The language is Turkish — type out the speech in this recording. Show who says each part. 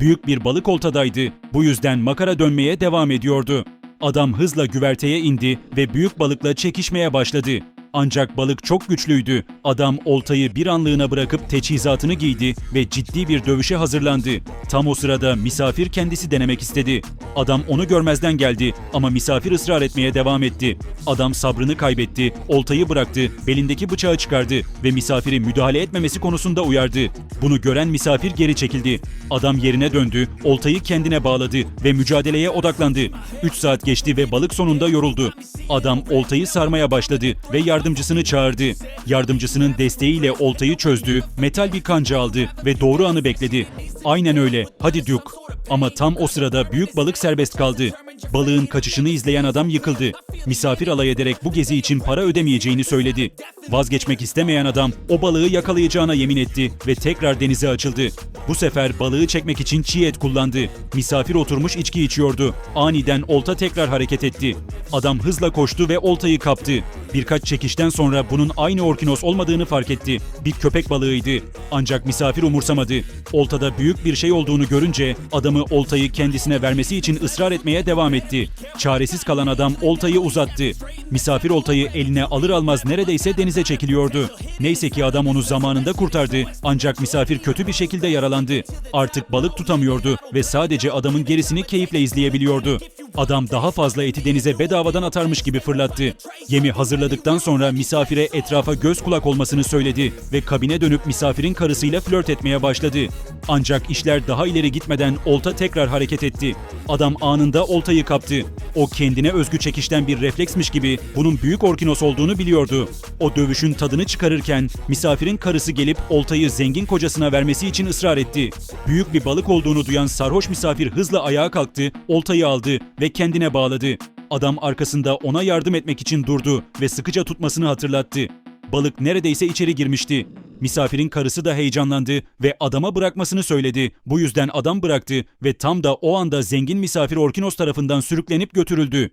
Speaker 1: Büyük bir balık oltadaydı. Bu yüzden makara dönmeye devam ediyordu. Adam hızla güverteye indi ve büyük balıkla çekişmeye başladı. Ancak balık çok güçlüydü. Adam oltayı bir anlığına bırakıp teçhizatını giydi ve ciddi bir dövüşe hazırlandı. Tam o sırada misafir kendisi denemek istedi. Adam onu görmezden geldi ama misafir ısrar etmeye devam etti. Adam sabrını kaybetti, oltayı bıraktı, belindeki bıçağı çıkardı ve misafiri müdahale etmemesi konusunda uyardı. Bunu gören misafir geri çekildi. Adam yerine döndü, oltayı kendine bağladı ve mücadeleye odaklandı. 3 saat geçti ve balık sonunda yoruldu. Adam oltayı sarmaya başladı ve yardımcısını çağırdı. Yardımcısının desteğiyle oltayı çözdü, metal bir kanca aldı ve doğru anı bekledi. Aynen öyle, hadi Duke. Ama tam o sırada büyük balık serbest kaldı. Balığın kaçışını izleyen adam yıkıldı. Misafir alay ederek bu gezi için para ödemeyeceğini söyledi. Vazgeçmek istemeyen adam o balığı yakalayacağına yemin etti ve tekrar denize açıldı. Bu sefer balığı çekmek için çiğ et kullandı. Misafir oturmuş içki içiyordu. Aniden olta tekrar hareket etti. Adam hızla koştu ve oltayı kaptı. Birkaç çekişten sonra bunun aynı orkinos olmadığını fark etti. Bir köpek balığıydı. Ancak misafir umursamadı. Oltada büyük bir şey olduğunu görünce adamı oltayı kendisine vermesi için ısrar etmeye devam etti. Çaresiz kalan adam oltayı uzattı. Misafir oltayı eline alır almaz neredeyse denize çekiliyordu. Neyse ki adam onu zamanında kurtardı. Ancak misafir kötü bir şekilde yaralandı. Artık balık tutamıyordu ve sadece adamın gerisini keyifle izleyebiliyordu. Adam daha fazla eti denize bedavadan atarmış gibi fırlattı. Yemi hazırladıktan sonra misafire etrafa göz kulak olmasını söyledi ve kabine dönüp misafirin karısıyla flört etmeye başladı. Ancak işler daha ileri gitmeden olta tekrar hareket etti. Adam anında oltayı kaptı. O kendine özgü çekişten bir refleksmiş gibi bunun büyük orkinos olduğunu biliyordu. O dövüşün tadını çıkarırken misafirin karısı gelip oltayı zengin kocasına vermesi için ısrar etti. Büyük bir balık olduğunu duyan sarhoş misafir hızla ayağa kalktı, oltayı aldı ve kendine bağladı. Adam arkasında ona yardım etmek için durdu ve sıkıca tutmasını hatırlattı. Balık neredeyse içeri girmişti. Misafirin karısı da heyecanlandı ve adama bırakmasını söyledi. Bu yüzden adam bıraktı ve tam da o anda zengin misafir Orkinos tarafından sürüklenip götürüldü.